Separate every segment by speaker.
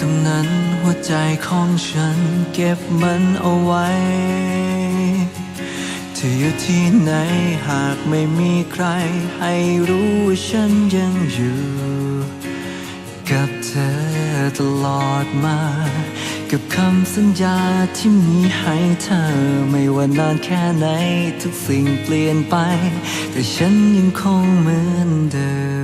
Speaker 1: ตรงนั้นหัวใจของฉันเก็บมันเอาไว้เธออยู่ที่ไหนหากไม่มีใคร ให้รู้ว่าฉันยังอยู่ กับเธอตลอดมา กับคำสัญญาที่มีให้เธอ ไม่ว่านานแค่ไหนทุกสิ่งเปลี่ยนไป แต่ฉันยังคงเหมือนเดิม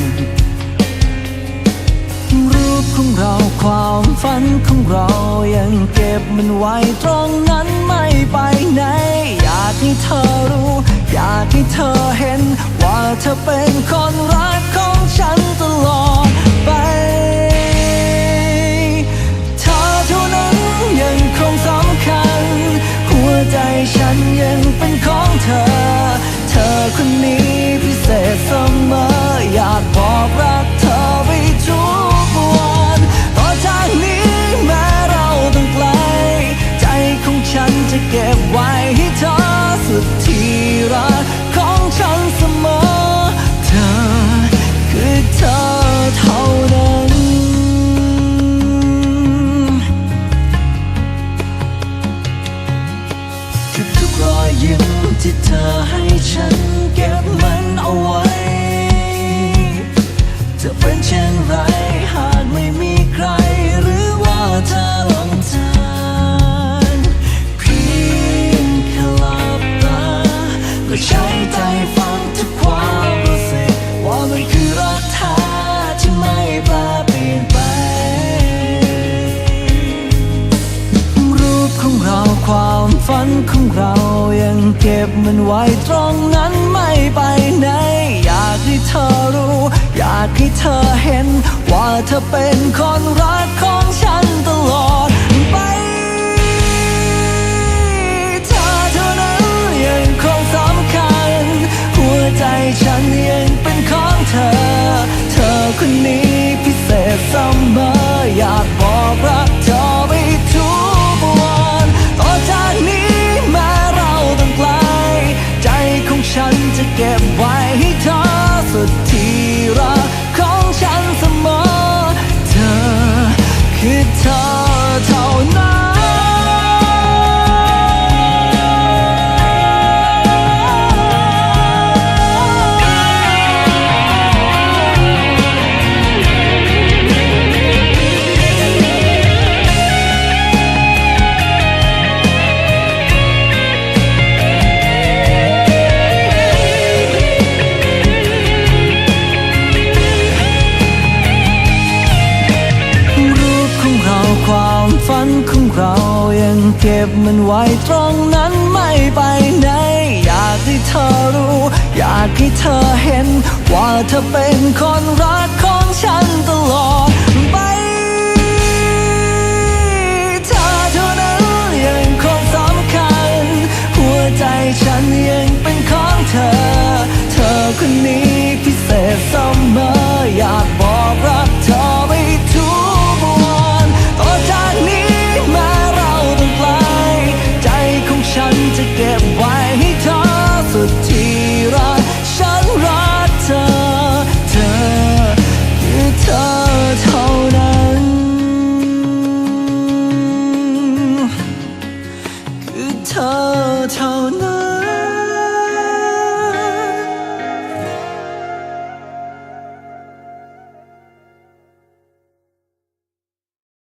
Speaker 1: ความฝันของเรายังเก็บมันไว้ตรงนั้นไม่ไปไหน อยากให้เธอรู้ อยากให้เธอเห็นว่าเธอเป็นคนรัก อยยิ้มที่เธอให้ฉันเก็บมันเอาไว้ จะเป็นเช่นไรหากไม่มี ฝันของเรายังเก็บมันไว้ตรงนั้นไม่ไปไหน อยากให้เธอรู้ อยากให้เธอเห็น ว่าเธอเป็นคนรักของฉันตลอดไปเธอเท่านั้นยังคงสำคัญ หัวใจฉันยังเป็นของเธอ เธอคนนี้พิเศษเสมออยาก ของฉันจ เก็บมันไว้ตรงนั้นไม่ไปไหน อยากให้เธอรู้ อยากให้เธอเห็น ว่าเธอเป็นคนรักของฉันตลอด ขอ